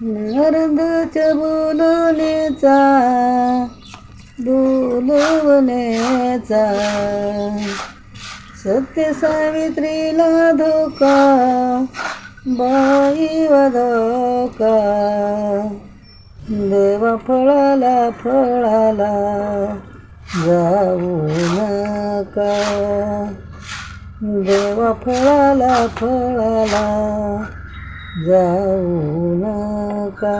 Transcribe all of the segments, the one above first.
नरंदच्या बोलण्याचा बोलवण्याचा सत्य सावित्रीला धोका बाई धोका. देवा फळाला फळाला जाऊ नका. देवा फळाला फळाला जाऊ नका.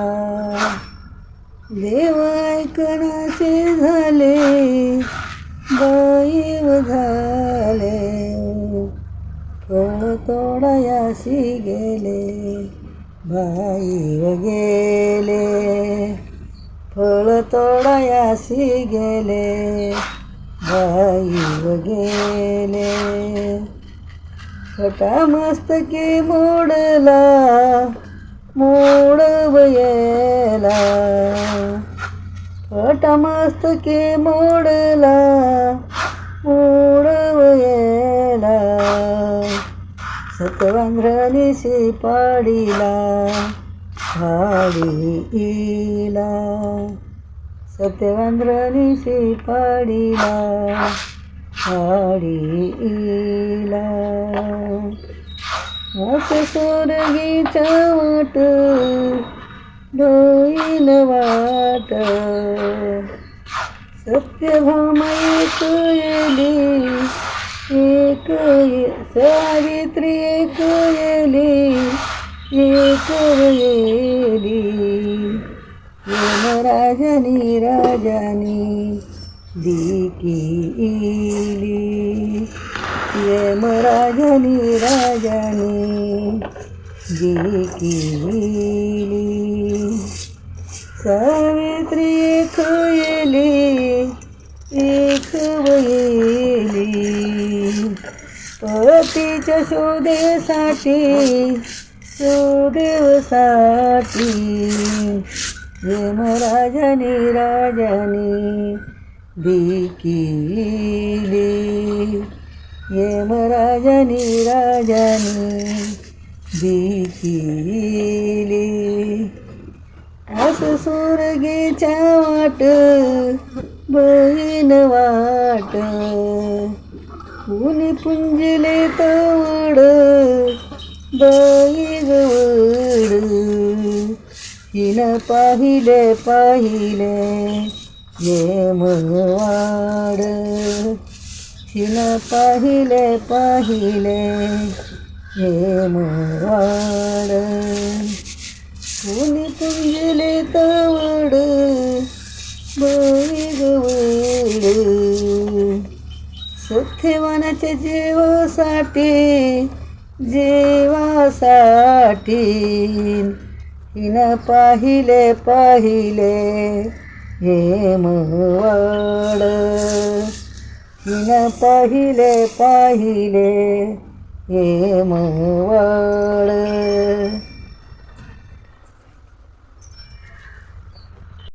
देवायकणाचे झाले दैव झाले. फळ गेले बाईव गेले. फळ तोडायासी गेले बाईव गेले. छोटा मस्तकी मोडला. मोडवयला. वयला फटा मस्तकी मोडला मोड वयला सतवांध्रनिशी पाडीला फाडीला सत्यवांद्रनिशी पाडीला वास स्वर्गीच्या वाट डोईन वाट. सत्यभामा एक येली एक ये- सावित्री एक येली एक येली. यमराजनी राजानी दिकीली यमराजनी राजानी दिकीली सावित्री एक येली एक वयली. पतीच्या शोधेसाठी शोधेसाठी यमराजाने राजाने यम यमराजाने राजाने दिकीली असं स्वर्गीच्या वाट बहीण वाट. कुणी पुंजले तवड बाई गवड. हिन पाहिले पाहिले येमवाड हिन पाहिले पाहिले येमवाड कोणी तुंजले तवड. बळी गवड सत्यवानाच्या जेवासाठी जेवासाठी. हिनं पाहिले पाहिले हेमवाड. हिनं पाहिले पाहिले हेमवाड